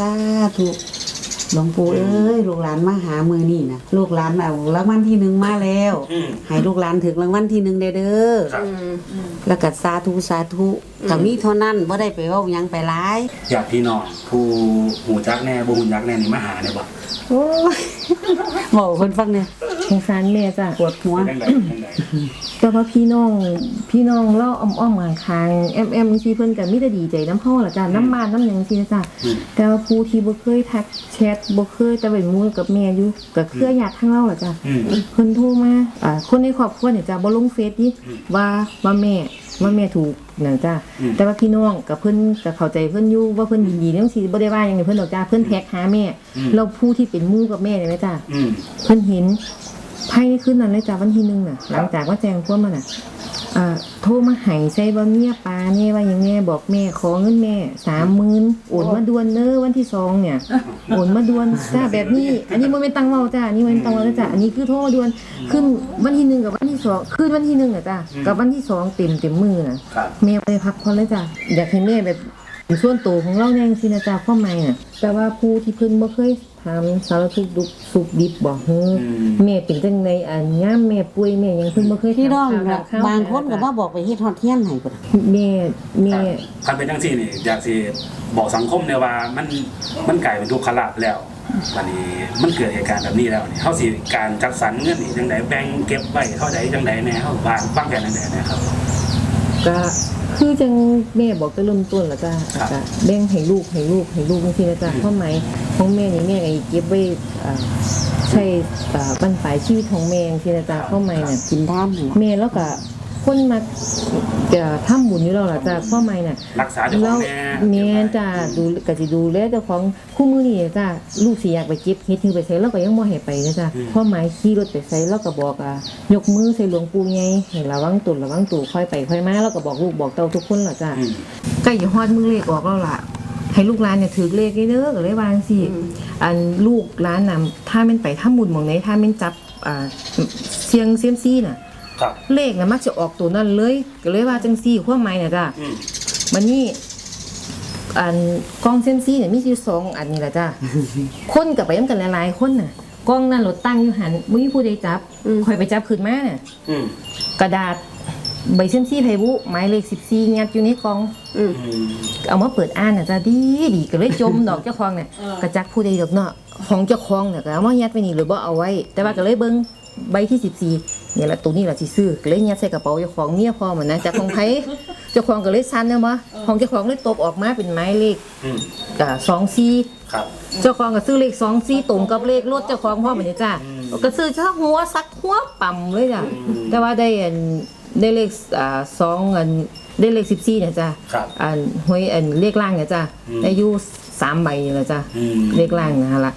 สาธุหลวงปู่เอ้ยลูกหลานมาหามือนี่นะลูกหลานเอารางวัลที่หนึ่งมาแล้วอืม ให้ลูกหลานถึงรางวัลที่หนึ่งเด้อเด้อครับ แล้วก็สาธุสาธุก็มีเท่านั้นบ่ได้ไปเว้าหยังไปหลายอยากพี่น้องผู้หูจักแน่บ่หูจักแน่นี่มาหาเนี่ยบ่โอ้ยบอกคนฟังเนี่ย สงสารแม่จ้ะปวดหัวจังไดจังไดแต่ว่าพี่น้องพี่น้องเล่าอ้อมๆข้างๆแอมแอมซีเพิ่นก็มีแต่ดีใจน้ำเฮาล่ะจ้ะน้ำบ้านน้ำหยังซี่นะจ้ะอืมแต่ว่าผู้ที่บ่เคยทักแชทบ่เคยแต่เป็นหมู่กับแม่อยู่ก็เครือญาติทั้งเราล่ะจ้ะอืม เพิ่นโทรมาอ่าคนในครอบครัวเนี่ยจ้ะบ่ลงเฟซดิว่าว่าแม่ว่าแม่ถูกนั่นจ้ะอืม แต่ว่าพี่น้องกับเพิ่นก็เข้าใจเพิ่นอยู่ว่าเพิ่นยินดีจังซี่บ่ได้ว่าหยังนี่เพิ่นดอกจ้ะเพิ่นแท็กหาแม่แล้วผู้ที่เป็นหมู่กับแม่เนี่ยแม่จ้ะ อืม เพิ่นเห็น ภายในคืนนั้นเลยจ้ะวันที่หนึ่งน่ะ หลังจากว่าแจ้งความมาน่ะอ่าโทรมาให้ใส่บ่เมียปลาแน่ว่าอย่างแม่บอกแม่ขอเงินแม่สามหมื่นโอนมาด่วนเด้อวันที่สองเนี่ยโอนมาด่วนจ้าแบบนี้ อันนี้มันเป็นตังเมาจ้าอันนี้มันเป็นตังเมาแล้วจ้าอันนี้คือโทรมาด่วนขึ้นวันที่หนึ่งกับวันที่สองขึ้นวันที่หนึ่งอะจ้ากับวันที่สองเต็มเต็มมือน่ะครับ แม่ไปพักผ่อนเลยจ้ะอยากให้แม่แบบเป็นส่วนตัวของเราแน่สินะจ๊ะพ่อไม่น่ะแต่ว่าผู้ที่เพิ่นบ่เคย ถามสารทุกข์ดุกสุขดิบบอกเฮ้อแม่เป็นจังไดอันย่ามแม่ป่วยแม่หยังเพิ่นบ่เคยถามพี่น้องข่าวก็ข่วบางคนก็มาบอกไปเฮ็ดฮอดเทียนให้พุ่นแม่แม่คันเป็นจังซี่นี่ อยากสิบอกสังคมเนี่ยว่ามันมันกลายเป็นทุกขลาภแล้ววันนี้มันเกิดเหตุการณ์แบบนี้แล้วนี่เฮาสิการจัดสรรเงินนี่จังไดแบ่งเก็บไว้เท่าใดจังไดแน่เฮาบ้างฟังแผนจังไดแน่ครับ ก็คือจังแม่บอกจะเริ่มต้นแล้วจ้ะครับก็แบ่งให้ลูกให้ลูกให้ลูกจังซี่นะจ๊ะพ่อไหม ของแม่นี่แม่ก็เก็บไว้อ่าใช้อ่าบรรปลายชีวิตของแม่จังซี่นะจ๊ะพ่อไหมน่ะ กินท่านให้เมย์แล้วก็คนมาจะทำบุญอยู่แล้วล่ะจ้ะพ่อไม่น่ะรักษาเจ้าขแล้อวงแน่เมย์จะดูก็สิดูแลเจ้าของคู่มือนี่จ้ะลูกสิอยากไปเก็บเฮ็ดถือไปใส่แล้วก็ยังบ่ให้ไปนะจ้ะพ่อหมายขี่รถไปใส่แล้วก็บอกอะยกมือใส่หลวงปู่ไงให้ระวังตนระวังตัวค่อยไปค่อยมาแล้วก็บอกลูกบอกเต้าทุกคนล่ะจ้ะอืม ใกล้จะฮอดมือเลขออกแล้วล่ะ ให้ลูกหลานเนี่ยถือเลขเด้อก็เลยวาจังสิอันลูกหลานนำถ้าแม่นไปถ้ามุนหมองไหนถ้าแม่นจับอ่าเสียงเซียมซี่น่ะครับเลขนะมักจะออกตัวนั้นเลยก็เลยว่าจังซี่ความหมายน่ะจ้ะอืมมันนี่อันกล้องเซยมซี่เนี่ยมีอยู่สองอันนี่แหละจ้ะคนกับไปยังกันหลายๆคนน่ะกล้องนั่นรถตั้งอยู่หันมุ้ยผู้ใดจับคอยไปจับขึ้นมาน่ะอืม กระดาษ ใบเซยมซี่ไผบุหมายเลข14งัดอยู่ในกล่อง อืม เอามาเปิดอ่านน่ะจ้ะดีดีก็เลยจม ดอกเจ้าของเนี่ยกระจักผู้ใดดอกเนาะของเจ้าของเนี่ยก็เอามายัดไว้นี่หรือบ่เอาไว้ แต่ว่าก็เลยเบิ่งใบที่14เนี่ยละตัวนี้ล่ะสิซื้อก็เลยยัดใส่กระเป๋าเจ้าของเมียพอเหมือนนะจากของไผ เจ้าของก็เลยสั่นเนี่ยมาของเจ้าของเลยตกออกมาเป็นหมายเลขอืมก็สองสี่ครับ เจ้าของก็ซื้อเลขสองสี่ตรงกับเลขรถเจ้าของพ่อเหมือนนี้จ้าก็ซื้อชักหัวซักหัวปั่มเลยจ้ะแต่ว่าได้อัน ได้เลขอ่าสองอันได้เลขสิบสี่เนี่ยจ้ะครับอันหวยอันเลขล่างเนี่ยจ้ะอืมอายุสามใบนี่แหละจ้ะอืมเลขล่างนะฮะละ